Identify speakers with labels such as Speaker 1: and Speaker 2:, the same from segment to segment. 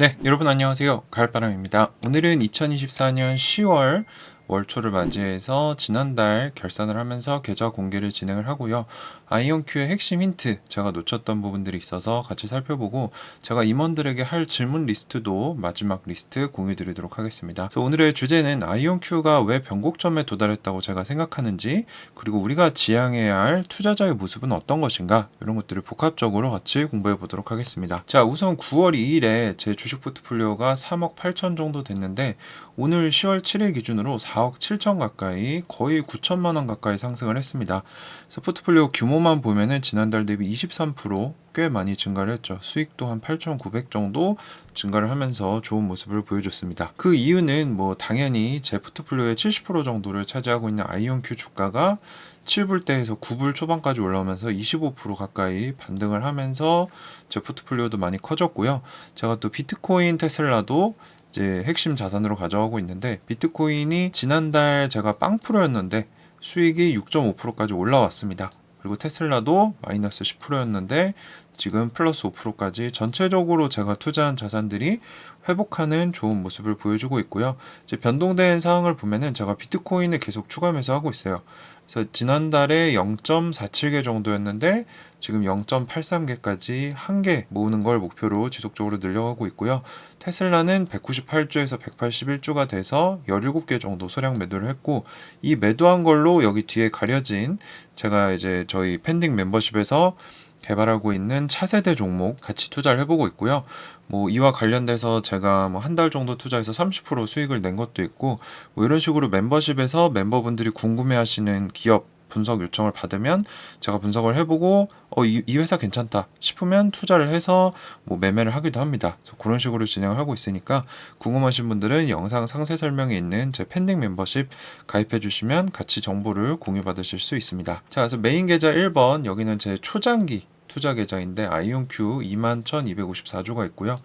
Speaker 1: 네, 여러분 안녕하세요. 가을바람입니다. 오늘은 2024년 10월 월초를 맞이해서 지난달 결산을 하면서 계좌 공개를 진행을 하고요. 아이온큐의 핵심 힌트, 제가 놓쳤던 부분들이 있어서 같이 살펴보고 제가 임원들에게 할 질문 리스트도 마지막 리스트 공유 드리도록 하겠습니다. 오늘의 주제는 아이온큐가 왜 변곡점에 도달했다고 제가 생각하는지 그리고 우리가 지향해야 할 투자자의 모습은 어떤 것인가 이런 것들을 복합적으로 같이 공부해 보도록 하겠습니다. 자, 우선 9월 2일에 제 주식 포트폴리오가 3억 8천 정도 됐는데 오늘 10월 7일 기준으로 4억 7천 가까이 거의 9천만 원 가까이 상승을 했습니다. 포트폴리오 규모만 보면은 지난달 대비 23%꽤 많이 증가를 했죠. 수익도 한 8,900 정도 증가를 하면서 좋은 모습을 보여줬습니다. 그 이유는 뭐 당연히 제 포트폴리오의 70% 정도를 차지하고 있는 아이온큐 주가가 7불대에서 9불 초반까지 올라오면서 25% 가까이 반등을 하면서 제 포트폴리오도 많이 커졌고요. 제가 또 비트코인 테슬라도 이제 핵심 자산으로 가져가고 있는데 비트코인이 지난달 제가 빵 프로였는데 수익이 6.5%까지 올라왔습니다. 그리고 테슬라도 마이너스 10%였는데 지금 플러스 5%까지 전체적으로 제가 투자한 자산들이 회복하는 좋은 모습을 보여주고 있고요. 이제 변동된 사항을 보면은 제가 비트코인을 계속 추가 매수하고 있어요. 그래서 지난달에 0.47개 정도였는데 지금 0.83개까지 한 개 모으는 걸 목표로 지속적으로 늘려가고 있고요. 테슬라는 198주에서 181주가 돼서 17개 정도 소량 매도를 했고 이 매도한 걸로 여기 뒤에 가려진 제가 이제 저희 팬딩 멤버십에서 개발하고 있는 차세대 종목 같이 투자를 해보고 있고요. 뭐 이와 관련돼서 제가 뭐 한 달 정도 투자해서 30% 수익을 낸 것도 있고 뭐 이런 식으로 멤버십에서 멤버분들이 궁금해하시는 기업 분석 요청을 받으면 제가 분석을 해보고 어, 이, 이 회사 괜찮다 싶으면 투자를 해서 뭐 매매를 하기도 합니다. 그런 식으로 진행을 하고 있으니까 궁금하신 분들은 영상 상세 설명에 있는 제 팬딩 멤버십 가입해 주시면 같이 정보를 공유 받으실 수 있습니다. 자, 그래서 메인 계좌 1번 여기는 제 초장기 투자 계좌인데 아이온큐 21,254주가 있고요.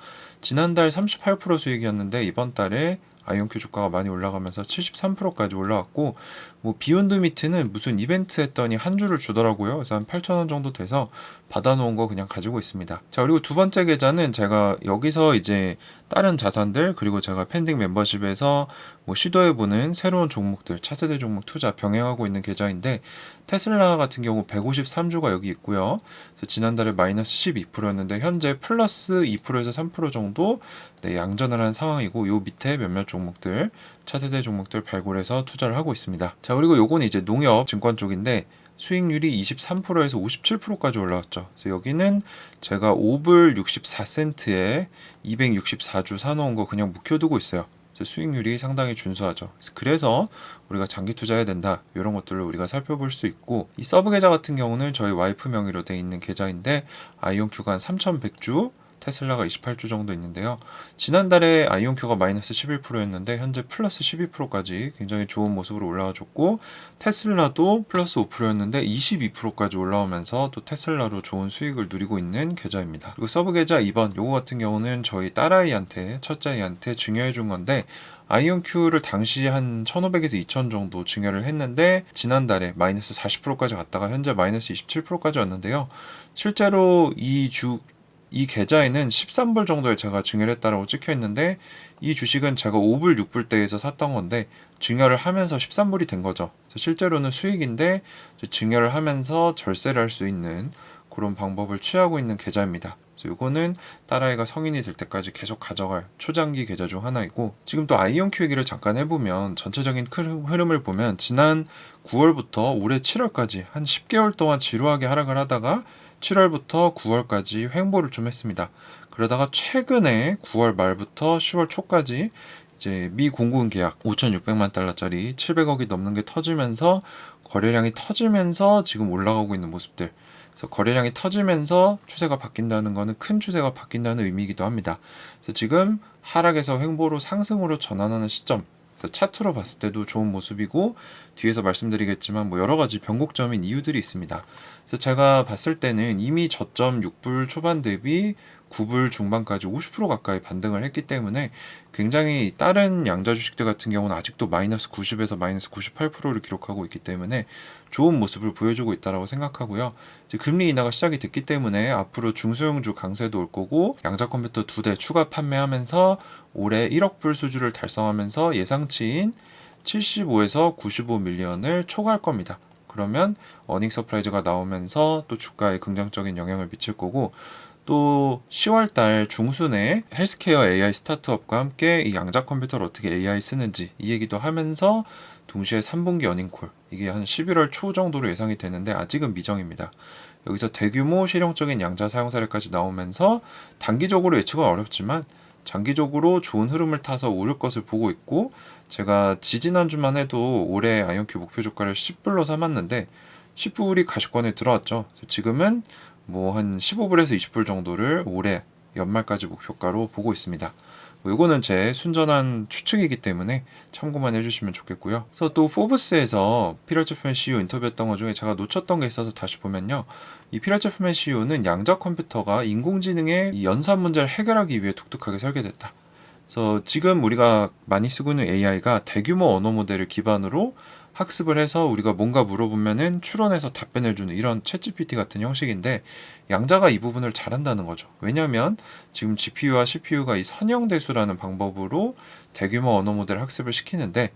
Speaker 1: 지난달 38% 수익이었는데 이번 달에 아이온큐 주가가 많이 올라가면서 73%까지 올라왔고 뭐 비욘드 미트는 무슨 이벤트 했더니 한 주를 주더라고요. 그래서 한 8,000원 정도 돼서 받아놓은 거 그냥 가지고 있습니다. 자 그리고 두 번째 계좌는 제가 여기서 이제 다른 자산들 그리고 제가 팬딩 멤버십에서 뭐 시도해보는 새로운 종목들 차세대 종목 투자 병행하고 있는 계좌인데 테슬라 같은 경우 153주가 여기 있고요. 그래서 지난달에 마이너스 12%였는데 현재 플러스 2%에서 3% 정도 네, 양전을 한 상황이고 요 밑에 몇몇 종목들 차세대 종목들 발굴해서 투자를 하고 있습니다. 자 그리고 요거는 이제 농협 증권 쪽인데 수익률이 23%에서 57%까지 올라왔죠. 그래서 여기는 제가 5불 64센트에 264주 사놓은 거 그냥 묵혀두고 있어요. 수익률이 상당히 준수하죠. 그래서 우리가 장기 투자해야 된다. 이런 것들을 우리가 살펴볼 수 있고 이 서브 계좌 같은 경우는 저희 와이프 명의로 돼 있는 계좌인데 아이온큐가 한 3,100주 테슬라가 28주 정도 있는데요. 지난달에 아이온큐가 마이너스 11%였는데 현재 플러스 12%까지 굉장히 좋은 모습으로 올라와줬고 테슬라도 플러스 5%였는데 22%까지 올라오면서 또 테슬라로 좋은 수익을 누리고 있는 계좌입니다. 그리고 서브 계좌 2번 요거 같은 경우는 저희 딸아이한테 첫째 아이한테 증여해 준 건데 아이온큐를 당시 한 1,500에서 2,000 정도 증여를 했는데 지난달에 마이너스 40%까지 갔다가 현재 마이너스 27%까지 왔는데요. 실제로 이 주 이 계좌에는 13불 정도에 제가 증여를 했다라고 찍혀 있는데 이 주식은 제가 5불, 6불 대에서 샀던 건데 증여를 하면서 13불이 된 거죠. 실제로는 수익인데 증여를 하면서 절세를 할 수 있는 그런 방법을 취하고 있는 계좌입니다. 그래서 이거는 딸아이가 성인이 될 때까지 계속 가져갈 초장기 계좌 중 하나이고 지금 또 아이온큐 얘기를 잠깐 해보면 전체적인 흐름을 보면 지난 9월부터 올해 7월까지 한 10개월 동안 지루하게 하락을 하다가 7월부터 9월까지 횡보를 좀 했습니다. 그러다가 최근에 9월 말부터 10월 초까지 이제 미 공군 계약 5,600만 달러짜리 700억이 넘는 게 터지면서 거래량이 터지면서 지금 올라가고 있는 모습들. 그래서 거래량이 터지면서 추세가 바뀐다는 것은 큰 추세가 바뀐다는 의미이기도 합니다. 그래서 지금 하락에서 횡보로 상승으로 전환하는 시점. 그래서 차트로 봤을 때도 좋은 모습이고 뒤에서 말씀드리겠지만 뭐 여러 가지 변곡점인 이유들이 있습니다. 그래서 제가 봤을 때는 이미 저점 6불 초반 대비 9불 중반까지 50% 가까이 반등을 했기 때문에 굉장히 다른 양자 주식들 같은 경우는 아직도 마이너스 90에서 마이너스 98%를 기록하고 있기 때문에 좋은 모습을 보여주고 있다라고 생각하고요. 이제 금리 인하가 시작이 됐기 때문에 앞으로 중소형주 강세도 올 거고 양자 컴퓨터 두 대 추가 판매하면서 올해 1억 불 수주를 달성하면서 예상치인 75에서 95 밀리언을 초과할 겁니다. 그러면 어닝 서프라이즈가 나오면서 또 주가에 긍정적인 영향을 미칠 거고 또 10월 달 중순에 헬스케어 AI 스타트업과 함께 이 양자 컴퓨터를 어떻게 AI 쓰는지 이 얘기도 하면서 동시에 3분기 어닝콜 이게 한 11월 초 정도로 예상이 되는데 아직은 미정입니다. 여기서 대규모 실용적인 양자 사용 사례까지 나오면서 단기적으로 예측은 어렵지만 장기적으로 좋은 흐름을 타서 오를 것을 보고 있고 제가 지지난주만 해도 올해 아이언큐 목표 주가를 10불로 삼았는데 10불이 가시권에 들어왔죠. 지금은 뭐 한 15불에서 20불 정도를 올해 연말까지 목표가로 보고 있습니다. 뭐 요거는 제 순전한 추측이기 때문에 참고만 해주시면 좋겠고요. 그래서 또 포브스에서 피라체프맨 CEO 인터뷰했던 것 중에 제가 놓쳤던 게 있어서 다시 보면요. 이 피라체프맨 CEO는 양자 컴퓨터가 인공지능의 이 연산 문제를 해결하기 위해 독특하게 설계됐다. 그래서 지금 우리가 많이 쓰고 있는 AI가 대규모 언어 모델을 기반으로 학습을 해서 우리가 뭔가 물어보면은 추론해서 답변을 주는 이런 챗GPT 같은 형식인데 양자가 이 부분을 잘한다는 거죠. 왜냐하면 지금 GPU와 CPU가 이 선형대수라는 방법으로 대규모 언어 모델 학습을 시키는데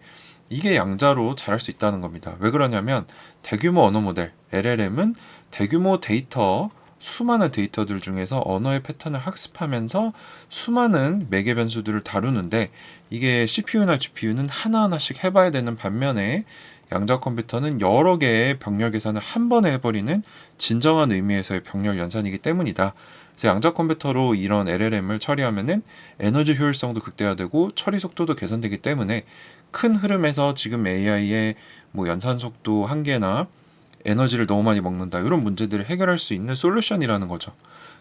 Speaker 1: 이게 양자로 잘할 수 있다는 겁니다. 왜 그러냐면 대규모 언어 모델 LLM은 대규모 데이터 수많은 데이터들 중에서 언어의 패턴을 학습하면서 수많은 매개 변수들을 다루는데 이게 CPU나 GPU는 하나하나씩 해봐야 되는 반면에 양자 컴퓨터는 여러 개의 병렬 계산을 한 번에 해버리는 진정한 의미에서의 병렬 연산이기 때문이다. 그래서 양자 컴퓨터로 이런 LLM을 처리하면은 에너지 효율성도 극대화되고 처리 속도도 개선되기 때문에 큰 흐름에서 지금 AI의 뭐 연산 속도 한계나 에너지를 너무 많이 먹는다 이런 문제들을 해결할 수 있는 솔루션이라는 거죠.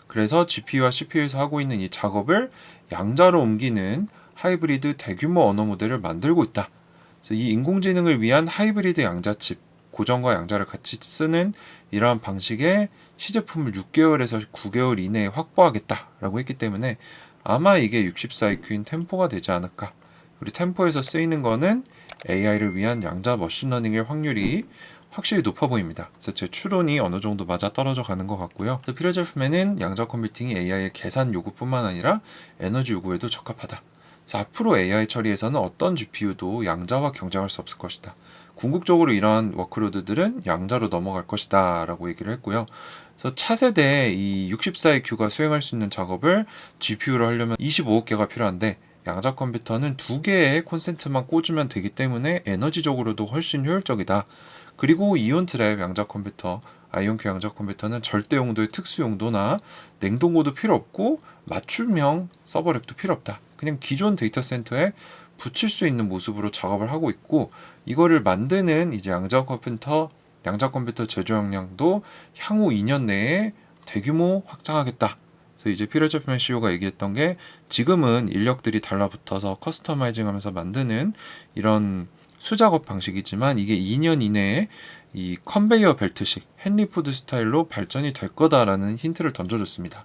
Speaker 1: 그래서 GPU와 CPU에서 하고 있는 이 작업을 양자로 옮기는 하이브리드 대규모 언어 모델을 만들고 있다. 그래서 이 인공지능을 위한 하이브리드 양자칩, 고정과 양자를 같이 쓰는 이러한 방식의 시제품을 6개월에서 9개월 이내에 확보하겠다라고 했기 때문에 아마 이게 64EQ인 템포가 되지 않을까. 우리 템포에서 쓰이는 거는 AI를 위한 양자 머신러닝의 확률이 확실히 높아 보입니다. 그래서 제 추론이 어느 정도 맞아 떨어져 가는 것 같고요. 피라젤프맨은 양자 컴퓨팅이 AI의 계산 요구뿐만 아니라 에너지 요구에도 적합하다. 자, 앞으로 AI 처리에서는 어떤 GPU도 양자와 경쟁할 수 없을 것이다. 궁극적으로 이러한 워크로드들은 양자로 넘어갈 것이다. 라고 얘기를 했고요. 그래서 차세대 이 64EQ가 수행할 수 있는 작업을 GPU로 하려면 25개가 필요한데 양자 컴퓨터는 두 개의 콘센트만 꽂으면 되기 때문에 에너지적으로도 훨씬 효율적이다. 그리고 이온 트랩 양자 컴퓨터, 아이온큐 양자 컴퓨터는 절대 용도의 특수 용도나 냉동고도 필요 없고 맞춤형 서버렉도 필요 없다. 그냥 기존 데이터 센터에 붙일 수 있는 모습으로 작업을 하고 있고 이거를 만드는 이제 양자 컴퓨터 양자 컴퓨터 제조 역량도 향후 2년 내에 대규모 확장하겠다. 그래서 이제 피러제프맨 CEO가 얘기했던 게 지금은 인력들이 달라붙어서 커스터마이징 하면서 만드는 이런 수작업 방식이지만 이게 2년 이내에 이 컨베이어 벨트식 헨리푸드 스타일로 발전이 될 거다라는 힌트를 던져줬습니다.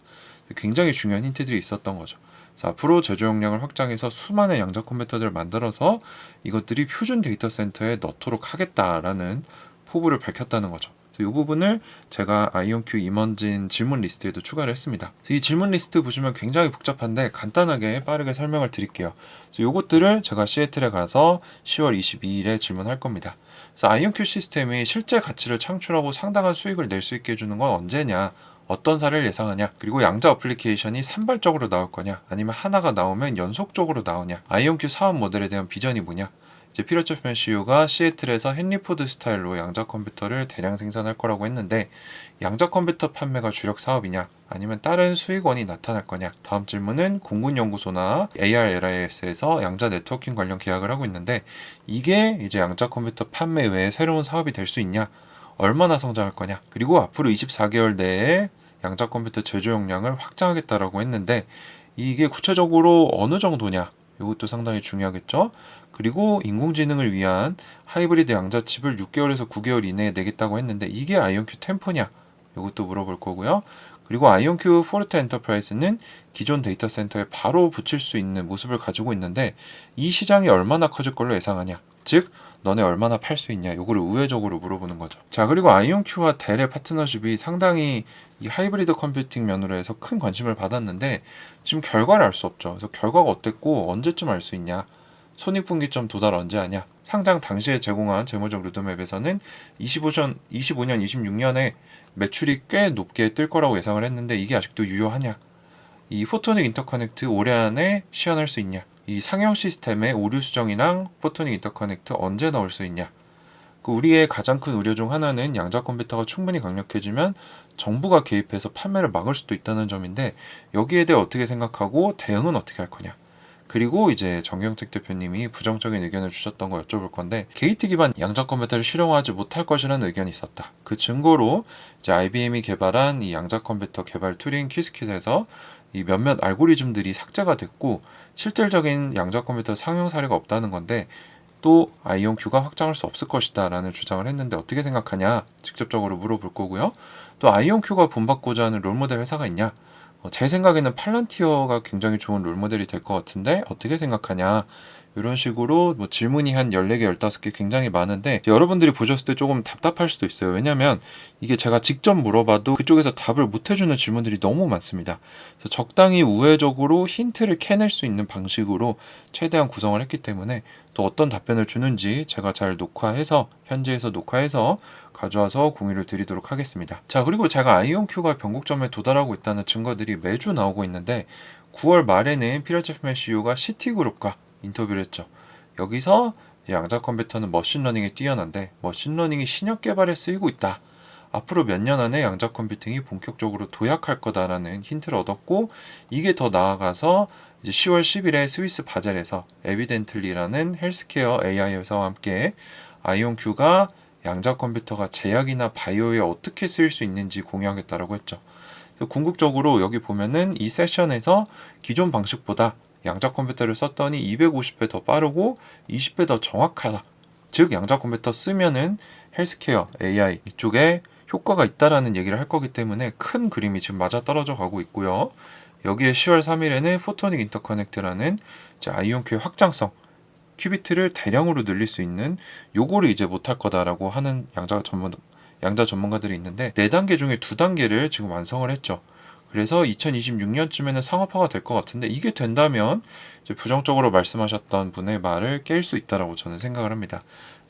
Speaker 1: 굉장히 중요한 힌트들이 있었던 거죠. 자, 앞으로 제조 역량을 확장해서 수많은 양자 컴퓨터들을 만들어서 이것들이 표준 데이터 센터에 넣도록 하겠다라는 포부를 밝혔다는 거죠. 이 부분을 제가 아이온큐 임원진 질문 리스트에도 추가를 했습니다. 이 질문 리스트 보시면 굉장히 복잡한데 간단하게 빠르게 설명을 드릴게요. 이것들을 제가 시애틀에 가서 10월 22일에 질문할 겁니다. 그래서 아이온큐 시스템이 실제 가치를 창출하고 상당한 수익을 낼 수 있게 해주는 건 언제냐? 어떤 사례를 예상하냐? 그리고 양자 어플리케이션이 산발적으로 나올 거냐? 아니면 하나가 나오면 연속적으로 나오냐? 아이온큐 사업 모델에 대한 비전이 뭐냐? 이제 피러체프맨 CEO가 시애틀에서 헨리포드 스타일로 양자 컴퓨터를 대량 생산할 거라고 했는데 양자 컴퓨터 판매가 주력 사업이냐 아니면 다른 수익원이 나타날 거냐? 다음 질문은 공군연구소나 ARLIS에서 양자 네트워킹 관련 계약을 하고 있는데 이게 이제 양자 컴퓨터 판매 외에 새로운 사업이 될 수 있냐? 얼마나 성장할 거냐? 그리고 앞으로 24개월 내에 양자 컴퓨터 제조 역량을 확장하겠다라고 했는데 이게 구체적으로 어느 정도냐? 이것도 상당히 중요하겠죠. 그리고 인공지능을 위한 하이브리드 양자칩을 6개월에서 9개월 이내에 내겠다고 했는데 이게 아이온큐 템포냐? 이것도 물어볼 거고요. 그리고 아이온큐 포르테 엔터프라이즈는 기존 데이터 센터에 바로 붙일 수 있는 모습을 가지고 있는데 이 시장이 얼마나 커질 걸로 예상하냐? 즉 너네 얼마나 팔 수 있냐? 요거를 우회적으로 물어보는 거죠. 자, 그리고 아이온큐와 델의 파트너십이 상당히 이 하이브리드 컴퓨팅 면으로 해서 큰 관심을 받았는데 지금 결과를 알 수 없죠. 그래서 결과가 어땠고 언제쯤 알 수 있냐? 손익분기점 도달 언제 하냐? 상장 당시에 제공한 재무적 루드맵에서는 25년, 25년, 26년에 매출이 꽤 높게 뜰 거라고 예상을 했는데 이게 아직도 유효하냐? 이 포토닉 인터커넥트 올해 안에 시연할 수 있냐? 이 상용 시스템의 오류 수정이랑 포토닉 인터커넥트 언제 넣을 수 있냐? 그 우리의 가장 큰 우려 중 하나는 양자 컴퓨터가 충분히 강력해지면 정부가 개입해서 판매를 막을 수도 있다는 점인데 여기에 대해 어떻게 생각하고 대응은 어떻게 할 거냐? 그리고 이제 정경택 대표님이 부정적인 의견을 주셨던 거 여쭤볼 건데 게이트 기반 양자 컴퓨터를 실용화하지 못할 것이라는 의견이 있었다. 그 증거로 이제 IBM이 개발한 이 양자 컴퓨터 개발 툴인 퀴스킷에서 이 몇몇 알고리즘들이 삭제가 됐고 실질적인 양자 컴퓨터 상용 사례가 없다는 건데 또 아이온큐가 확장할 수 없을 것이다 라는 주장을 했는데 어떻게 생각하냐 직접적으로 물어볼 거고요. 또 아이온큐가 본받고자 하는 롤모델 회사가 있냐? 어, 제 생각에는 팔란티어가 굉장히 좋은 롤모델이 될 것 같은데 어떻게 생각하냐? 이런 식으로 뭐 질문이 한 14개, 15개 굉장히 많은데 여러분들이 보셨을 때 조금 답답할 수도 있어요. 왜냐면 이게 제가 직접 물어봐도 그쪽에서 답을 못 해주는 질문들이 너무 많습니다. 그래서 적당히 우회적으로 힌트를 캐낼 수 있는 방식으로 최대한 구성을 했기 때문에 또 어떤 답변을 주는지 제가 잘 녹화해서 현지에서 녹화해서 가져와서 공유를 드리도록 하겠습니다. 자, 그리고 제가 아이온큐가 변곡점에 도달하고 있다는 증거들이 매주 나오고 있는데 9월 말에는 피라체프맨 CEO가 시티그룹과 인터뷰를 했죠. 여기서 양자 컴퓨터는 머신러닝에 뛰어난데 머신러닝이 신약 개발에 쓰이고 있다. 앞으로 몇 년 안에 양자 컴퓨팅이 본격적으로 도약할 거다라는 힌트를 얻었고 이게 더 나아가서 이제 10월 10일에 스위스 바젤에서 에비덴틀리라는 헬스케어 AI 회사와 함께 아이온큐가 양자 컴퓨터가 제약이나 바이오에 어떻게 쓰일 수 있는지 공유하겠다라고 했죠. 궁극적으로 여기 보면은 이 세션에서 기존 방식보다 양자 컴퓨터를 썼더니 250배 더 빠르고 20배 더 정확하다. 즉 양자 컴퓨터 쓰면은 헬스케어 AI 이쪽에 효과가 있다라는 얘기를 할 거기 때문에 큰 그림이 지금 맞아 떨어져 가고 있고요. 여기에 10월 3일에는 포토닉 인터커넥트라는 아이온큐의 확장성 큐비트를 대량으로 늘릴 수 있는 요거를 이제 못할 거다라고 하는 양자 전문 양자 전문가들이 있는데 네 단계 중에 두 단계를 지금 완성을 했죠. 그래서 2026년쯤에는 상업화가 될 것 같은데 이게 된다면 부정적으로 말씀하셨던 분의 말을 깰 수 있다라고 저는 생각을 합니다.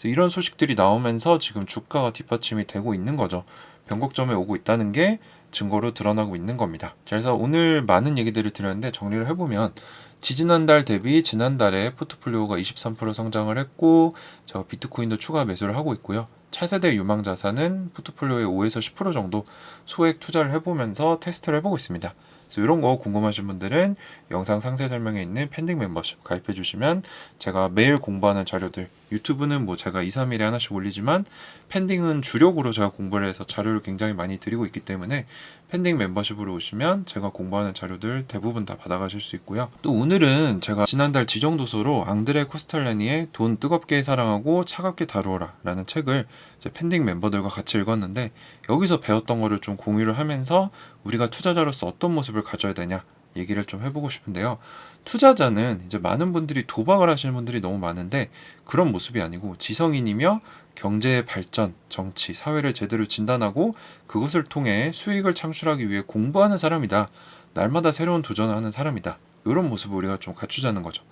Speaker 1: 이런 소식들이 나오면서 지금 주가가 뒷받침이 되고 있는 거죠. 변곡점에 오고 있다는 게 증거로 드러나고 있는 겁니다. 그래서 오늘 많은 얘기들을 드렸는데 정리를 해보면 지지난달 대비 지난달에 포트폴리오가 23% 성장을 했고 제가 비트코인도 추가 매수를 하고 있고요. 차세대 유망 자산은 포트폴리오의 5에서 10% 정도 소액 투자를 해보면서 테스트를 해보고 있습니다. 그래서 이런 거 궁금하신 분들은 영상 상세 설명에 있는 팬딩 멤버십 가입해 주시면 제가 매일 공부하는 자료들 유튜브는 뭐 제가 2, 3일에 하나씩 올리지만 팬딩은 주력으로 제가 공부를 해서 자료를 굉장히 많이 드리고 있기 때문에 팬딩 멤버십으로 오시면 제가 공부하는 자료들 대부분 다 받아가실 수 있고요. 또 오늘은 제가 지난달 지정 도서로 앙드레 코스탈레니의 돈 뜨겁게 사랑하고 차갑게 다루어라 라는 책을 팬딩 멤버들과 같이 읽었는데 여기서 배웠던 거를 좀 공유를 하면서 우리가 투자자로서 어떤 모습을 가져야 되냐 얘기를 좀 해보고 싶은데요. 투자자는 이제 많은 분들이 도박을 하시는 분들이 너무 많은데 그런 모습이 아니고 지성인이며 경제의 발전, 정치, 사회를 제대로 진단하고 그것을 통해 수익을 창출하기 위해 공부하는 사람이다. 날마다 새로운 도전을 하는 사람이다. 이런 모습을 우리가 좀 갖추자는 거죠.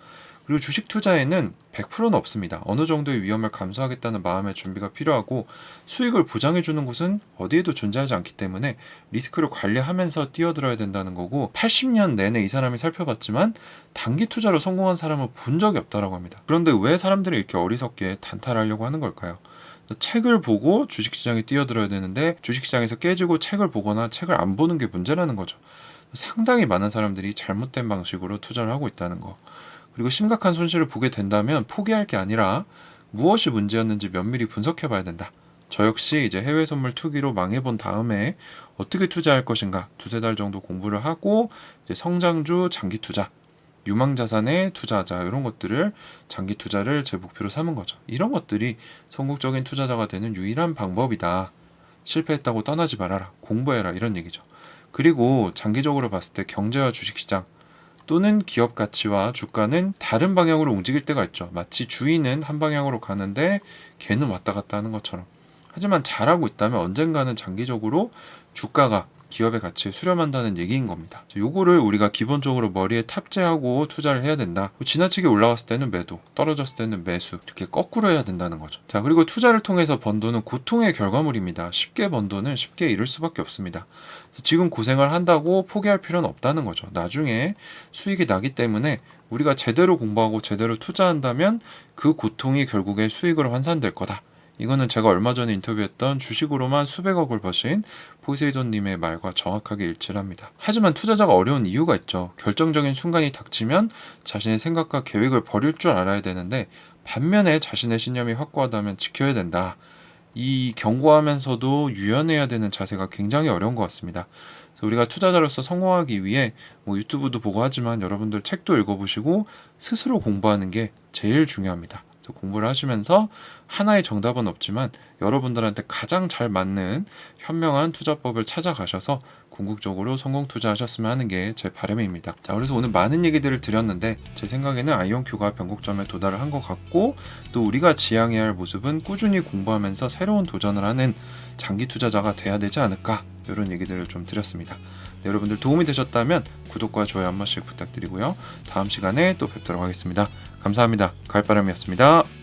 Speaker 1: 그리고 주식 투자에는 100%는 없습니다. 어느 정도의 위험을 감수하겠다는 마음의 준비가 필요하고 수익을 보장해 주는 곳은 어디에도 존재하지 않기 때문에 리스크를 관리하면서 뛰어들어야 된다는 거고 80년 내내 이 사람이 살펴봤지만 단기 투자로 성공한 사람을 본 적이 없다라고 합니다. 그런데 왜 사람들이 이렇게 어리석게 단탈하려고 하는 걸까요? 책을 보고 주식시장에 뛰어들어야 되는데 주식시장에서 깨지고 책을 보거나 책을 안 보는 게 문제라는 거죠. 상당히 많은 사람들이 잘못된 방식으로 투자를 하고 있다는 거. 그리고 심각한 손실을 보게 된다면 포기할 게 아니라 무엇이 문제였는지 면밀히 분석해 봐야 된다. 저 역시 이제 해외 선물 투기로 망해본 다음에 어떻게 투자할 것인가 두세 달 정도 공부를 하고 이제 성장주 장기 투자, 유망 자산에 투자하자 이런 것들을 장기 투자를 제 목표로 삼은 거죠. 이런 것들이 성공적인 투자자가 되는 유일한 방법이다. 실패했다고 떠나지 말아라. 공부해라 이런 얘기죠. 그리고 장기적으로 봤을 때 경제와 주식시장 또는 기업 가치와 주가는 다른 방향으로 움직일 때가 있죠. 마치 주인은 한 방향으로 가는데 개는 왔다 갔다 하는 것처럼. 하지만 잘하고 있다면 언젠가는 장기적으로 주가가 기업의 가치에 수렴한다는 얘기인 겁니다. 요거를 우리가 기본적으로 머리에 탑재하고 투자를 해야 된다. 지나치게 올라갔을 때는 매도, 떨어졌을 때는 매수, 이렇게 거꾸로 해야 된다는 거죠. 자, 그리고 투자를 통해서 번 돈은 고통의 결과물입니다. 쉽게 번 돈은 쉽게 잃을 수밖에 없습니다. 지금 고생을 한다고 포기할 필요는 없다는 거죠. 나중에 수익이 나기 때문에 우리가 제대로 공부하고 제대로 투자한다면 그 고통이 결국에 수익으로 환산될 거다. 이거는 제가 얼마 전에 인터뷰했던 주식으로만 수백억을 버신 포세이돈님의 말과 정확하게 일치를 합니다. 하지만 투자자가 어려운 이유가 있죠. 결정적인 순간이 닥치면 자신의 생각과 계획을 버릴 줄 알아야 되는데 반면에 자신의 신념이 확고하다면 지켜야 된다. 이 경고하면서도 유연해야 되는 자세가 굉장히 어려운 것 같습니다. 그래서 우리가 투자자로서 성공하기 위해 뭐 유튜브도 보고 하지만 여러분들 책도 읽어보시고 스스로 공부하는 게 제일 중요합니다. 그래서 공부를 하시면서 하나의 정답은 없지만 여러분들한테 가장 잘 맞는 현명한 투자법을 찾아가셔서 궁극적으로 성공 투자하셨으면 하는 게 제 바람입니다. 자, 그래서 오늘 많은 얘기들을 드렸는데 제 생각에는 아이온큐가 변곡점에 도달을 한 것 같고 또 우리가 지향해야 할 모습은 꾸준히 공부하면서 새로운 도전을 하는 장기 투자자가 돼야 되지 않을까 이런 얘기들을 좀 드렸습니다. 네, 여러분들 도움이 되셨다면 구독과 좋아요 한 번씩 부탁드리고요. 다음 시간에 또 뵙도록 하겠습니다. 감사합니다. 가을바람이었습니다.